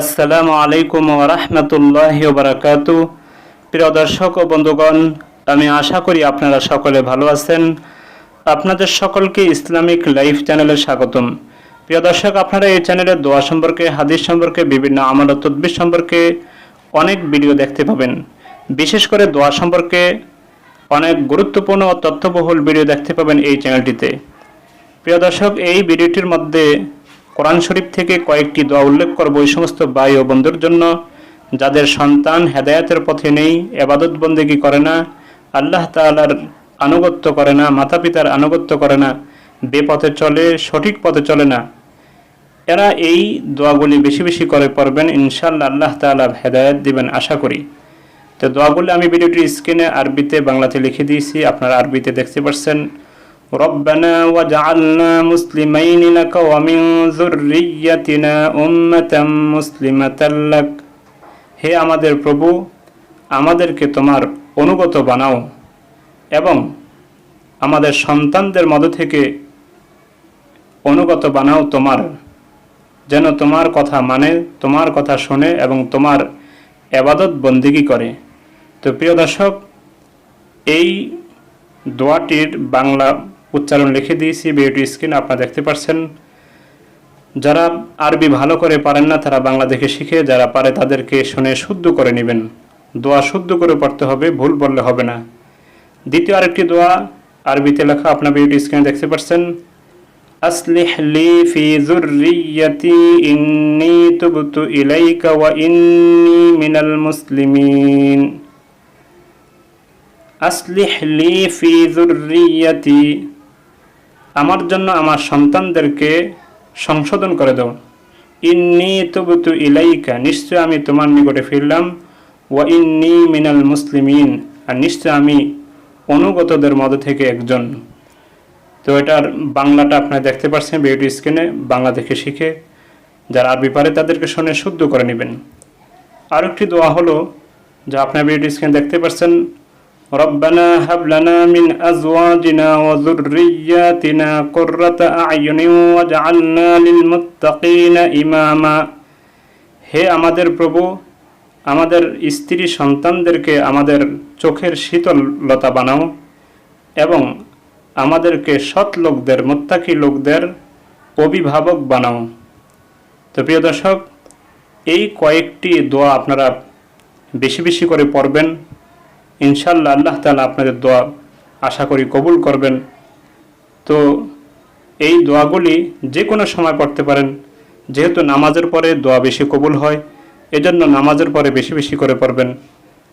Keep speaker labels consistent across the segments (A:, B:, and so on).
A: আসসালামু আলাইকুম ওরহমতুল্লাহ বারাকাত প্রিয় দর্শক ও বন্ধুগণ, আমি আশা করি আপনারা সকলে ভালো আছেন। আপনাদের সকলকে ইসলামিক লাইফ চ্যানেলে স্বাগতম। প্রিয় দর্শক, আপনারা এই চ্যানেলে দোয়া সম্পর্কে, হাদিস সম্পর্কে, বিভিন্ন আমল তদ্বির সম্পর্কে অনেক ভিডিও দেখতে পাবেন। বিশেষ করে দোয়া সম্পর্কে অনেক গুরুত্বপূর্ণ ও তথ্যবহুল ভিডিও দেখতে পাবেন এই চ্যানেলটিতে। প্রিয় দর্শক, এই ভিডিওটির মধ্যে কোরআন শরীফ থেকে কয়েকটি দোয়া উল্লেখ করব ওই সমস্ত ভাই ও বন্ধুর জন্য। যাদের সন্তান হেদায়াতের পথে নেই, এবাদত বন্দেগী করে না, আল্লাহ তাআলার আনুগত্য করে না মাতা পিতার আনুগত্য করে না, বেপথে চলে, সঠিক পথে চলে না, এরা এই দোয়াগুলি বেশি বেশি করে পড়বেন। ইনশাল্লাহ আল্লাহ তাআলা হেদায়াত দিবেন আশা করি। তো দোয়াগুলি আমি ভিডিওটির স্ক্রিনে আরবিতে, বাংলাতে লিখে দিয়েছি, আপনারা আরবিতে দেখতে পাচ্ছেন ربنا وجعلنا مسلمين لك ومن ذريتنا أمة مسلمة لك হে আমাদের প্রভু আমাদেরকে তোমার অনুগত বানাও এবং আমাদের সন্তানদের মধ্য থেকে অনুগত বানাও তোমার যেন তোমার কথা মানে তোমার কথা শোনে এবং তোমার এবাদত বন্দিগি করে তো প্রিয় দর্শক এই দোয়াটির বাংলা উচ্চারণ লিখে দিয়েছি, ভিডিওটি স্ক্রিন আপনারা দেখতে পাচ্ছেন যারা আরবি ভালো করে পারেন না, তারা বাংলাদেশে শিখে, যারা পারে তাদেরকে শুনে শুদ্ধ করে নেবেন। দোয়া শুদ্ধ করে পড়তে হবে, ভুল বললে হবে না। দ্বিতীয় আরেকটি দোয়া, আরবিতে লেখা, আপনার ভিডিওটি স্ক্রিনে দেখতে পাচ্ছেন আসলিহ লি ফি জুরিয়তি ওয়া মিনাল মুসলিমিন। লি আমার জন্য আমার সন্তানদেরকে সংশোধন করে দাও। ইন্নি তুবতু ইলাইকা, নিশ্চয় আমি তোমার নিকটে ফিরলাম। ওয়া ইন্নি মিনাল মুসলিমিন, আর নিশ্চয় আমি অনুগতদের মধ্য থেকে একজন। তো এটার বাংলাটা আপনারা দেখতে পাচ্ছেন ভিডিও স্ক্রিনে, বাংলা দেখে শিখে। যারা আরবি পারে তাদেরকে শুনে শুদ্ধ করে নেবেন। আরেকটি দোয়া হলো, যা আপনার ভিডিও স্ক্রিনে দেখতে পাচ্ছেন ربنا هب لنا من أزواجنا وذرياتنا قرة أعين واجعلنا للمتقين إماما হে আমাদের প্রভু আমাদের স্ত্রী সন্তানদেরকে আমাদের চোখের শীতলতা বানাও এবং আমাদেরকে সৎ লোকদের মোত্তাকি লোকদের অভিভাবক বানাও তো প্রিয় দর্শক এই কয়েকটি দোয়া আপনারা বেশি বেশি করে পড়বেন ইনশাল্লাহ আল্লাহ তালা আপনাদের দোয়া আশা করি কবুল করবেন। তো এই দোয়াগুলি যে কোনো সময় পড়তে পারেন। যেহেতু নামাজের পরে দোয়া বেশি কবুল হয়, এজন্য নামাজের পরে বেশি বেশি করে পড়বেন।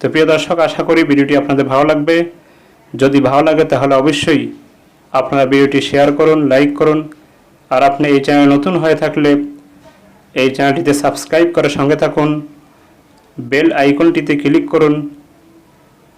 A: তো প্রিয় দর্শক, আশা করি ভিডিওটি আপনাদের ভালো লাগবে। যদি ভালো লাগে তাহলে অবশ্যই আপনারা ভিডিওটি শেয়ার করুন, লাইক করুন। আর আপনি এই চ্যানেল নতুন হয়ে থাকলে এই চ্যানেলটিতে সাবস্ক্রাইব করে সঙ্গে থাকুন। বেল আইকনটিতে ক্লিক করুন।